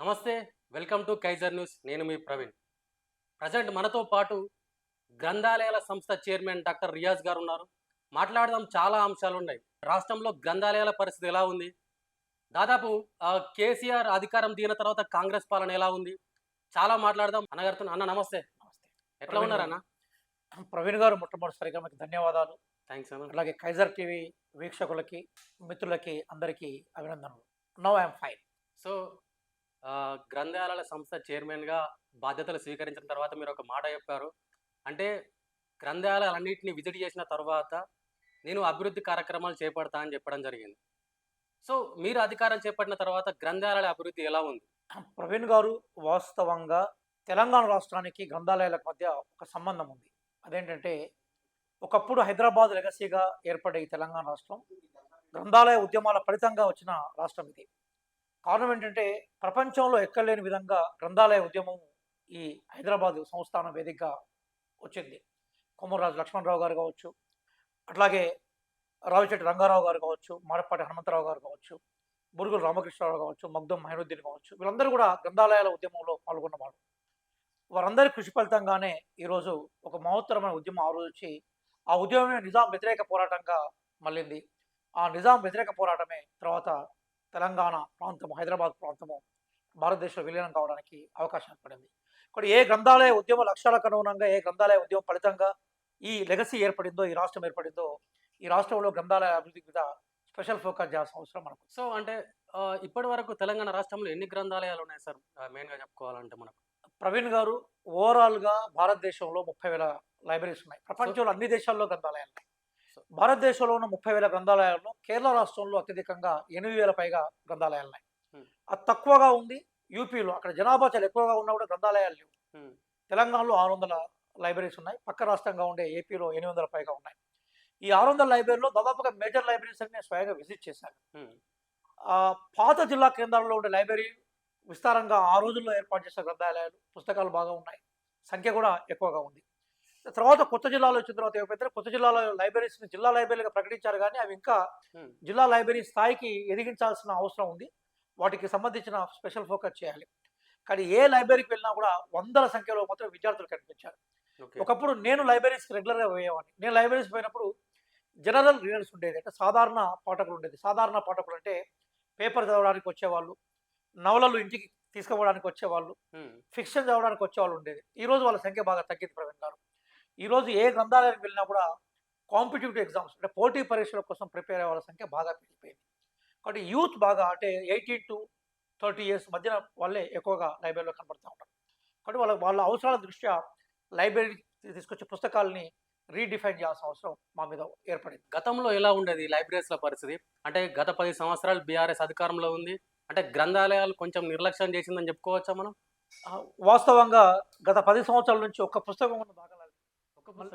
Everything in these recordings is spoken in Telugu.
నమస్తే వెల్కమ్ టు కైజర్ న్యూస్. నేను మీ ప్రవీణ్. ప్రజెంట్ మనతో పాటు గ్రంథాలయాల సంస్థ చైర్మన్ డాక్టర్ రియాజ్ గారు ఉన్నారు. మాట్లాడదాం చాలా అంశాలు ఉన్నాయి రాష్ట్రంలో గ్రంథాలయాల పరిస్థితి ఎలా ఉంది? దాదాపు కేసీఆర్ అధికారం దిగిన తర్వాత కాంగ్రెస్ పాలన ఎలా ఉంది? చాలా మాట్లాడదాం. అన్నగారితో అన్న నమస్తే. నమస్తే. ఎట్లా ఉన్నారు అన్న ప్రవీణ్ గారు మొట్టమొదటిసారిగా మీకు ధన్యవాదాలు. థ్యాంక్స్ అన్న. అలాగే కైజర్ టీవీ వీక్షకులకి మిత్రులకి అందరికీ అభినందనలు. No I'm fine. సో గ్రంథాలయాల సంస్థ చైర్మన్గా బాధ్యతలు స్వీకరించిన తర్వాత మీరు ఒక మాట చెప్పారు. అంటే గ్రంథాలయాలన్నింటినీ విజిట్ చేసిన తర్వాత నేను అభివృద్ధి కార్యక్రమాలు చేపడతా అని చెప్పడం జరిగింది. సో మీరు అధికారం చేపట్టిన తర్వాత గ్రంథాలయాల అభివృద్ధి ఎలా ఉంది? ప్రవీణ్ గారు వాస్తవంగా తెలంగాణ రాష్ట్రానికి గ్రంథాలయాలకు మధ్య ఒక సంబంధం ఉంది. అదేంటంటే ఒకప్పుడు హైదరాబాద్ లెగసీగా ఏర్పడే ఈ తెలంగాణ రాష్ట్రం గ్రంథాలయ ఉద్యమాల ఫలితంగా వచ్చిన రాష్ట్రం ఇది. కారణం ఏంటంటే ప్రపంచంలో ఎక్కలేని విధంగా గ్రంథాలయ ఉద్యమం ఈ హైదరాబాద్ సంస్థానం వేదికగా వచ్చింది. కొమ్మరాజు లక్ష్మణరావు గారు కావచ్చు అట్లాగే రావిచెట్టి రంగారావు గారు కావచ్చు మాడపాటి హనుమంతరావు గారు కావచ్చు బురుగులు రామకృష్ణరావు కావచ్చు మగ్దం మహినుద్దీన్ కావచ్చు వీళ్ళందరూ కూడా గ్రంథాలయాల ఉద్యమంలో పాల్గొన్నవారు వారందరి కృషి ఫలితంగానే ఈరోజు ఒక మహోత్తరమైన ఉద్యమం ఆ రోజు వచ్చి ఆ ఉద్యమమే నిజాం వ్యతిరేక పోరాటంగా మళ్ళింది. ఆ నిజాం వ్యతిరేక పోరాటమే తర్వాత తెలంగాణ ప్రాంతము హైదరాబాద్ ప్రాంతము భారతదేశంలో విలీనం కావడానికి అవకాశం ఏర్పడింది. ఇక్కడ ఏ గ్రంథాలయ ఉద్యమ లక్ష్యాలకు అనుగుణంగా ఏ గ్రంథాలయ ఉద్యమం ఫలితంగా ఈ లెగసీ ఏర్పడిందో ఈ రాష్ట్రం ఏర్పడిందో ఈ రాష్ట్రంలో గ్రంథాలయ అభివృద్ధి మీద స్పెషల్ ఫోకస్ చేయాల్సిన అవసరం మనకు సో అంటే ఇప్పటి వరకు తెలంగాణ రాష్ట్రంలో ఎన్ని గ్రంథాలయాలు ఉన్నాయి సార్? మెయిన్గా చెప్పుకోవాలంటే మనకు. ప్రవీణ్ గారు ఓవరాల్గా భారతదేశంలో ముప్పై వేల లైబ్రరీస్ ఉన్నాయి. ప్రపంచంలో అన్ని దేశాల్లో గ్రంథాలయాలు ఉన్నాయి. భారతదేశంలో ఉన్న ముప్పై వేల గ్రంథాలయాల్లో కేరళ రాష్ట్రంలో అత్యధికంగా ఎనిమిది వేల పైగా గ్రంథాలయాలు ఉన్నాయి. అది తక్కువగా ఉంది. యూపీలో అక్కడ జనాభా చాలా ఎక్కువగా ఉన్నా కూడా గ్రంథాలయాలు లేవు. తెలంగాణలో ఆరు వందల లైబ్రరీస్ ఉన్నాయి. పక్క రాష్ట్రంగా ఉండే ఏపీలో ఎనిమిది వందల పైగా ఉన్నాయి. ఈ ఆరు వందల లైబ్రరీలో దాదాపుగా మేజర్ లైబ్రరీస్ అని నేను స్వయంగా విజిట్ చేశాను పాత జిల్లా కేంద్రాల్లో ఉండే లైబ్రరీ విస్తారంగా ఆ రోజుల్లో ఏర్పాటు చేసిన గ్రంథాలయాలు పుస్తకాలు బాగా ఉన్నాయి. సంఖ్య కూడా ఎక్కువగా ఉంది. తర్వాత కొత్త జిల్లాలో వచ్చిన తర్వాత ఏమైపోతే కొత్త జిల్లాలో లైబ్రరీస్ని జిల్లా లైబ్రరీగా ప్రకటించారు కానీ అవి ఇంకా ఉమ్, జిల్లా లైబ్రరీ స్థాయికి ఎదిగించాల్సిన అవసరం ఉంది. వాటికి సంబంధించిన స్పెషల్ ఫోకస్ చేయాలి. కానీ ఏ లైబ్రరీకి వెళ్ళినా కూడా వందల సంఖ్యలో మాత్రం విద్యార్థులు కనిపించారు. ఒకప్పుడు నేను లైబ్రరీస్కి రెగ్యులర్గా పోయేవాడిని. నేను లైబ్రరీస్ పోయినప్పుడు జనరల్ రీడర్స్ ఉండేది. అంటే సాధారణ పాఠకులు ఉండేది. సాధారణ పాఠకులు అంటే పేపర్ చదవడానికి వచ్చేవాళ్ళు నవలలు ఇంటికి తీసుకుపోవడానికి వచ్చేవాళ్ళు ఫిక్షన్ చదవడానికి వచ్చేవాళ్ళు ఉండేది. ఈ రోజు వాళ్ళ సంఖ్య బాగా తగ్గింది ఈరోజు ఏ గ్రంథాలయానికి వెళ్ళినా కూడా కాంపిటేటివ్ ఎగ్జామ్స్ అంటే పోటీ పరీక్షల కోసం ప్రిపేర్ అయ్యే వాళ్ళ సంఖ్య బాగా పెరిగిపోయింది. కాబట్టి యూత్ బాగా అంటే ఎయిటీన్ టు థర్టీ ఇయర్స్ మధ్యన వాళ్ళే ఎక్కువగా లైబ్రరీలో కనబడుతూ ఉంటారు. కాబట్టి వాళ్ళ వాళ్ళ అవసరాల దృష్ట్యా లైబ్రరీ తీసుకొచ్చే పుస్తకాలని రీడిఫైన్ చేయాల్సిన అవసరం మా మీద ఏర్పడింది. గతంలో ఎలా ఉండేది లైబ్రరీస్ల పరిస్థితి? అంటే గత పది సంవత్సరాలు బీఆర్ఎస్ అధికారంలో ఉంది. అంటే గ్రంథాలయాలు కొంచెం నిర్లక్ష్యం చేసిందని చెప్పుకోవచ్చా మనం? వాస్తవంగా గత పది సంవత్సరాల నుంచి ఒక్క పుస్తకం ఉన్న దాఖలాలు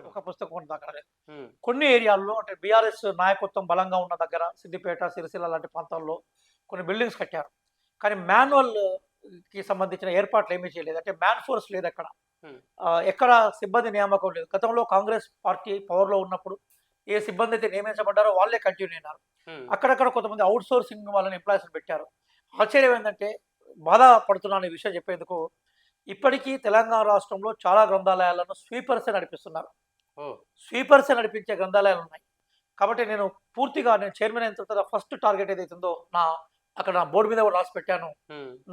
ఒక పుస్తకం. దాఖలాలు ఉమ్, కొన్ని ఏరియాల్లో అంటే బీఆర్ఎస్ నాయకత్వం బలంగా ఉన్న దగ్గర సిద్దిపేట సిరిసిల్ల లాంటి ప్రాంతాల్లో కొన్ని బిల్డింగ్స్ కట్టారు. కానీ మాన్యువల్కి సంబంధించిన ఏర్పాట్లు ఏమీ చేయలేదు. అంటే మ్యాన్ ఫోర్స్ లేదు అక్కడ ఎక్కడ సిబ్బంది నియామకం లేదు. గతంలో కాంగ్రెస్ పార్టీ పవర్లో ఉన్నప్పుడు ఏ సిబ్బంది అయితే నియమించబడ్డారో వాళ్ళే కంటిన్యూ అయినారు. అక్కడక్కడ కొంతమంది అవుట్ సోర్సింగ్ వాళ్ళని ఎంప్లాయీస్ పెట్టారు. ఆశ్చర్యం ఏంటంటే బాధపడుతున్నాను ఈ విషయం చెప్పేందుకు ఇప్పటికీ తెలంగాణ రాష్ట్రంలో చాలా గ్రంథాలయాలను స్వీపర్సే నడిపిస్తున్నారు. స్వీపర్స్ నడిపించే గ్రంథాలయాలు ఉన్నాయి. కాబట్టి నేను పూర్తిగా నేను చైర్మన్ అయిన తర్వాత ఫస్ట్ టార్గెట్ ఏదైతుందో నా అక్కడ నా బోర్డు మీద కూడా రాసి పెట్టాను.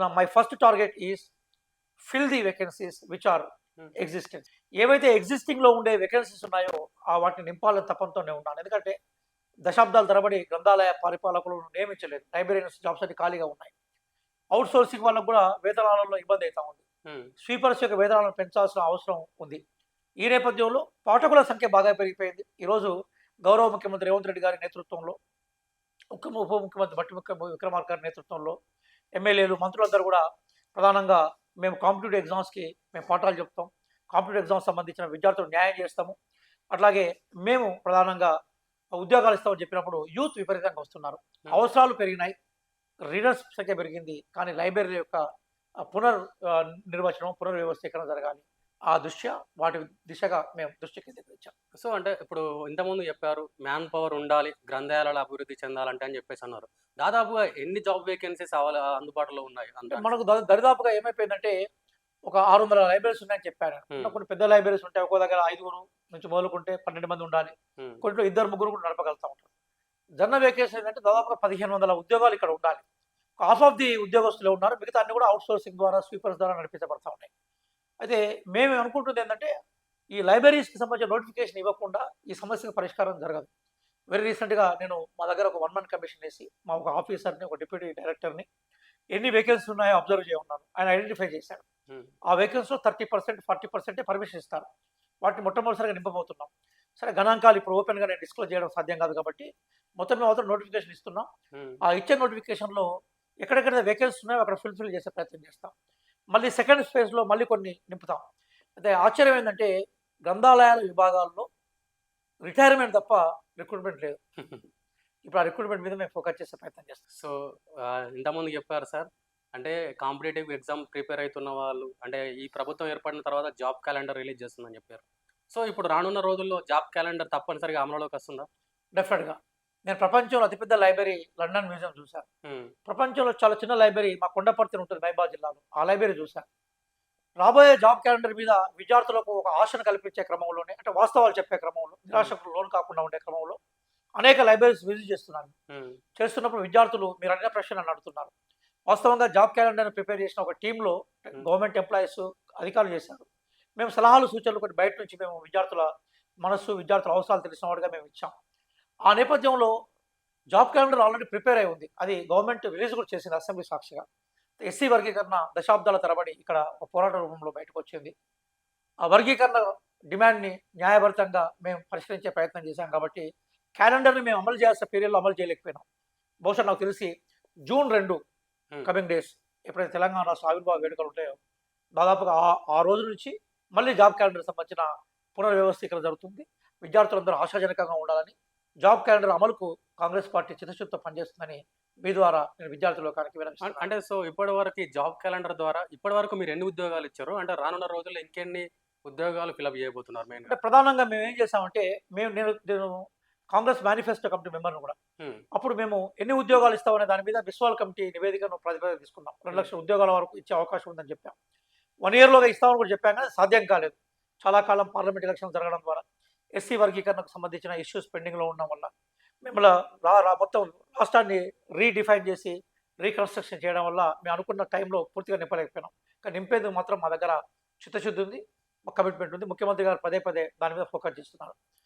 నా my first target is fill the vacancies which are. Existence ఏవైతే ఎగ్జిస్టింగ్లో ఉండే వేకెన్సీస్ ఉన్నాయో ఆ వాటిని నింపాలని తపంతోనే ఉన్నాను. ఎందుకంటే దశాబ్దాల తరబడి గ్రంథాలయ పరిపాలకులను నియమించలేదు. లైబ్రరీస్ జాబ్స్ అన్ని ఖాళీగా ఉన్నాయి. అవుట్ సోర్సింగ్ వాళ్ళకు కూడా వేతనాలలో ఇబ్బంది అవుతా ఉంది. స్వీపర్స్ యొక్క వేతనాలను పెంచాల్సిన అవసరం ఉంది. ఈ నేపథ్యంలో పాఠకుల సంఖ్య బాగా పెరిగిపోయింది. ఈరోజు గౌరవ ముఖ్యమంత్రి రేవంత్ రెడ్డి గారి నేతృత్వంలో ఉప ఉప ముఖ్యమంత్రి బట్టి ముఖ్య విక్రమార్క గారి నేతృత్వంలో ఎమ్మెల్యేలు మంత్రులందరూ కూడా ప్రధానంగా మేము కాంపిటేటివ్ ఎగ్జామ్స్కి మేము పాఠాలు చెప్తాం. కాంపిటేటివ్ ఎగ్జామ్స్ సంబంధించిన విద్యార్థులకు న్యాయం చేస్తాము. అట్లాగే మేము ప్రధానంగా ఉద్యోగాలు ఇస్తామని చెప్పినప్పుడు యూత్ విపరీతంగా వస్తున్నారు. అవసరాలు పెరిగినాయి. రీడర్స్ సంఖ్య పెరిగింది. కానీ లైబ్రరీ యొక్క పునర్ నిర్వచనం పునర్వ్యవస్థీకరణ జరగాలి. ఆ దృష్ట్యా వాటి దిశగా మేము దృష్టికి తెచ్చాం సో అంటే ఇప్పుడు ఇంతకుముందు చెప్పారు మ్యాన్ పవర్ ఉండాలి గ్రంథాలయాలు అభివృద్ధి చెందాలంటే అని చెప్పేసి అన్నారు. దాదాపుగా ఎన్ని జాబ్ వేకెన్సీస్ అందుబాటులో ఉన్నాయి? మనకు దరిదాపుగా ఏమైపోయిందంటే ఒక ఆరు వందల లైబ్రరీస్ ఉన్నాయని. ఇంకా కొన్ని పెద్ద లైబ్రరీస్ ఉంటాయి ఒక్కో దగ్గర ఐదుగురు నుంచి మొదలుకుంటే పన్నెండు మంది ఉండాలి. కొన్ని ఇద్దరు ముగ్గురు కూడా నడపగలుగుతా ఉంటారు. జన వేకేషన్ ఏంటంటే దాదాపుగా పదిహేను వందల ఉద్యోగాలు ఇక్కడ ఉండాలి. హాఫ్ ఆఫ్ ది ఉద్యోగస్తులు ఉన్నారు మిగతా అన్ని కూడా అవుట్ సోర్సింగ్ ద్వారా స్వీపర్స్ ద్వారా నడిపించబడతా ఉన్నాయి. అయితే మేము అనుకుంటుంది ఏంటంటే ఈ లైబ్రరీస్కి సంబంధించిన నోటిఫికేషన్ ఇవ్వకుండా ఈ సమస్యకు పరిష్కారం జరగదు. వెరీ రీసెంట్గా నేను మా దగ్గర ఒక వన్ మన్ కమిషన్ వేసి మా ఒక ఆఫీసర్ని ఒక డిప్యూటీ డైరెక్టర్ని ఎన్ని వేకెన్సీ ఉన్నాయో అబ్జర్వ్ చేయమన్నాను. ఆయన ఐడెంటిఫై చేశాడు. ఉమ్, ఆ వేకెన్సీలో థర్టీ పర్సెంట్ ఫార్టీ పర్సెంటే పర్మిషన్ ఇస్తారు. వాటిని మొట్టమొదటిసారిగా నింపబోతున్నాం. సరే గణాంకాలు ఇప్పుడు ఓపెన్గా నేను డిస్క్లోజ్ చేయడం సాధ్యం కాదు కాబట్టి మొత్తం మేము మాత్రం నోటిఫికేషన్ ఇస్తున్నాం. ఉమ్, ఆ ఇచ్చే నోటిఫికేషన్లో ఎక్కడెక్కడ వేకెన్సీ ఉన్నాయో అక్కడ ఫుల్ఫిల్ చేసే ప్రయత్నం చేస్తాం. మళ్ళీ సెకండ్ ఫేజ్లో మళ్ళీ కొన్ని నింపుతాం. అయితే ఆశ్చర్యం ఏంటంటే గ్రంథాలయాల విభాగాల్లో రిటైర్మెంట్ తప్ప రిక్రూట్మెంట్ లేదు. ఇప్పుడు ఆ రిక్రూట్మెంట్ మీద మేము ఫోకస్ చేసే ప్రయత్నం చేస్తాం. సో ఇంతకుముందు చెప్పారు సార్ అంటే కాంపిటేటివ్ ఎగ్జామ్ ప్రిపేర్ అవుతున్న వాళ్ళు అంటే ఈ ప్రభుత్వం ఏర్పడిన తర్వాత జాబ్ క్యాలెండర్ రిలీజ్ చేస్తుందని చెప్పారు. సో ఇప్పుడు రానున్న రోజుల్లో జాబ్ క్యాలెండర్ తప్పనిసరిగా అమలులోకి వస్తుందా? డెఫినెట్గా నేను ప్రపంచంలో అతిపెద్ద లైబ్రరీ లండన్ మ్యూజియం చూశాను ప్రపంచంలో చాలా చిన్న లైబ్రరీ మా కొండపర్తిని ఉంటుంది మైబాద్ జిల్లాలో. ఆ లైబ్రరీ చూశాను రాబోయే జాబ్ క్యాలెండర్ మీద విద్యార్థులకు ఒక ఆశను కల్పించే క్రమంలోనే అంటే వాస్తవాలు చెప్పే క్రమంలో నిరాశకు లోన్ కాకుండా ఉండే క్రమంలో అనేక లైబ్రరీస్ విజిట్ చేస్తున్నాను చేస్తున్నప్పుడు విద్యార్థులు మీరు అడిగిన ప్రశ్న నన్ను అడుగుతున్నారు. వాస్తవంగా జాబ్ క్యాలెండర్ ప్రిపేర్ చేసిన ఒక టీంలో గవర్నమెంట్ ఎంప్లాయీస్ అధికారులు చేశారు. మేము సలహాలు సూచనలు కొన్ని బయట నుంచి మేము విద్యార్థుల మనస్సు విద్యార్థుల అవసరాలు తెలిసిన వాడిగా మేము ఇచ్చాం. ఆ నేపథ్యంలో జాబ్ క్యాలెండర్ ఆల్రెడీ ప్రిపేర్ అయి ఉంది. అది గవర్నమెంట్ రిలీజ్ కూడా చేసింది అసెంబ్లీ సాక్షిగా. ఎస్సీ వర్గీకరణ దశాబ్దాల తరబడి ఇక్కడ ఒక పోరాట రూపంలో బయటకు వచ్చింది. ఆ వర్గీకరణ డిమాండ్ని న్యాయబద్ధంగా మేము పరిష్కరించే ప్రయత్నం చేశాం కాబట్టి క్యాలెండర్ని మేము అమలు చేయాల్సిన పీరియడ్లో అమలు చేయలేకపోయినాం. బహుశా నాకు తెలిసి జూన్ రెండు. కమింగ్ డేస్ ఎప్పుడైతే తెలంగాణ రాష్ట్ర ఆవిర్భావ వేడుకలు ఉంటాయో దాదాపుగా ఆ ఆ రోజు నుంచి మళ్ళీ జాబ్ క్యాలెండర్ సంబంధించిన పునర్వ్యవస్థీకరణ జరుగుతుంది. విద్యార్థులందరూ ఆశాజనకంగా ఉండాలని జాబ్ క్యాలెండర్ అమలుకు కాంగ్రెస్ పార్టీ చిత్తశుద్ధితో పనిచేస్తుందని మీ ద్వారా నేను విద్యార్థుల లోకానికి వినమిస్తున్నాను. అంటే సో ఇప్పటి వరకు జాబ్ క్యాలెండర్ ద్వారా ఇప్పటి వరకు మీరు ఎన్ని ఉద్యోగాలు ఇచ్చారు? అంటే రానున్న రోజుల్లో ఇంకెన్ని ఉద్యోగాలు ఫిలప్ చేయబోతున్నారు మెయిన్ అంటే ప్రధానంగా మేము ఏం చేసామంటే మేము నేను నేను కాంగ్రెస్ మేనిఫెస్టో కమిటీ మెంబర్ను కూడా. అప్పుడు మేము ఎన్ని ఉద్యోగాలు ఇస్తామనే దాని మీద బిస్వాల్ కమిటీ నివేదికను ప్రతిపాదన తీసుకున్నాం. రెండు లక్షల ఉద్యోగాల వరకు ఇచ్చే అవకాశం ఉందని చెప్పాం. వన్ ఇయర్లోగా ఇస్తామని కూడా చెప్పాం కానీ సాధ్యం కాలేదు. చాలా కాలం పార్లమెంట్ ఎలక్షన్ జరగడం ద్వారా. ఎస్సీ వర్గీకరణకు సంబంధించిన ఇష్యూస్ పెండింగ్లో ఉండడం వల్ల మిమ్మల్ని రా రా మొత్తం రాష్ట్రాన్ని రీడిఫైన్ చేసి రీకన్స్ట్రక్షన్ చేయడం వల్ల మేము అనుకున్న టైంలో పూర్తిగా నింపలేకపోయినాం. కానీ నింపేందుకు మాత్రం మా దగ్గర చిత్తశుద్ధి ఉంది కమిట్మెంట్ ఉంది. ముఖ్యమంత్రి గారు పదే పదే దాని మీద ఫోకస్ చేస్తున్నారు.